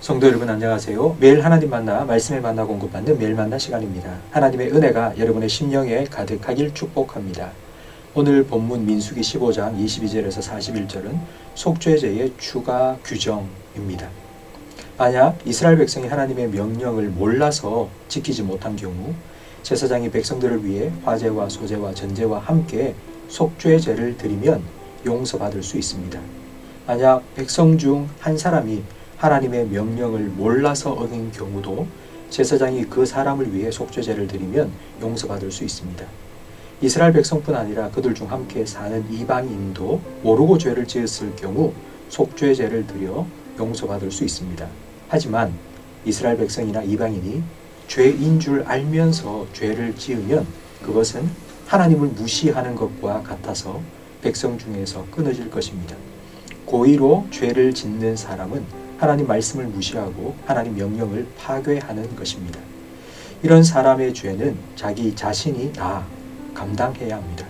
성도 여러분 안녕하세요. 매일 하나님 만나 말씀을 만나 공급받는 매일 만나 시간입니다. 하나님의 은혜가 여러분의 심령에 가득하길 축복합니다. 오늘 본문 민수기 15장 22절에서 41절은 속죄제의 추가 규정입니다. 만약 이스라엘 백성이 하나님의 명령을 몰라서 지키지 못한 경우 제사장이 백성들을 위해 화제와 소제와 전제와 함께 속죄제를 드리면 용서받을 수 있습니다. 만약 백성 중 한 사람이 하나님의 명령을 몰라서 어긴 경우도 제사장이 그 사람을 위해 속죄제를 드리면 용서받을 수 있습니다. 이스라엘 백성뿐 아니라 그들 중 함께 사는 이방인도 모르고 죄를 지었을 경우 속죄제를 드려 용서받을 수 있습니다. 하지만 이스라엘 백성이나 이방인이 죄인 줄 알면서 죄를 지으면 그것은 하나님을 무시하는 것과 같아서 백성 중에서 끊어질 것입니다. 고의로 죄를 짓는 사람은 하나님 말씀을 무시하고 하나님 명령을 파괴하는 것입니다. 이런 사람의 죄는 자기 자신이 다 감당해야 합니다.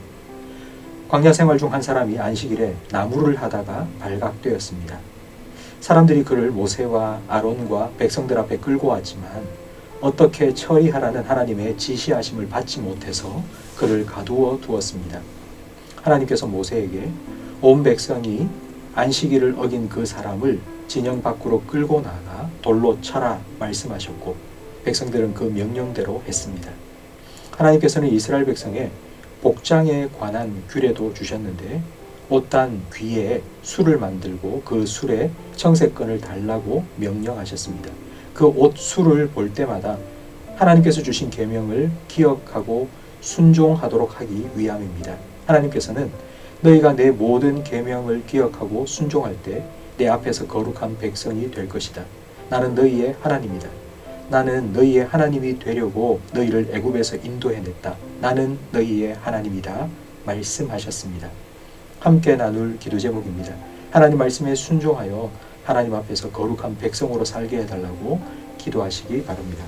광야 생활 중 한 사람이 안식일에 나무를 하다가 발각되었습니다. 사람들이 그를 모세와 아론과 백성들 앞에 끌고 왔지만 어떻게 처리하라는 하나님의 지시하심을 받지 못해서 그를 가두어 두었습니다. 하나님께서 모세에게 온 백성이 안식일을 어긴 그 사람을 진영 밖으로 끌고 나가 돌로 쳐라 말씀하셨고 백성들은 그 명령대로 했습니다. 하나님께서는 이스라엘 백성에 복장에 관한 규례도 주셨는데 옷단 귀에 술을 만들고 그 술에 청색건을 달라고 명령하셨습니다. 그 옷 술을 볼 때마다 하나님께서 주신 계명을 기억하고 순종하도록 하기 위함입니다. 하나님께서는 너희가 내 모든 계명을 기억하고 순종할 때 내 앞에서 거룩한 백성이 될 것이다. 나는 너희의 하나님이다. 나는 너희의 하나님이 되려고 너희를 애굽에서 인도해냈다. 나는 너희의 하나님이다. 말씀하셨습니다. 함께 나눌 기도 제목입니다. 하나님 말씀에 순종하여 하나님 앞에서 거룩한 백성으로 살게 해달라고 기도하시기 바랍니다.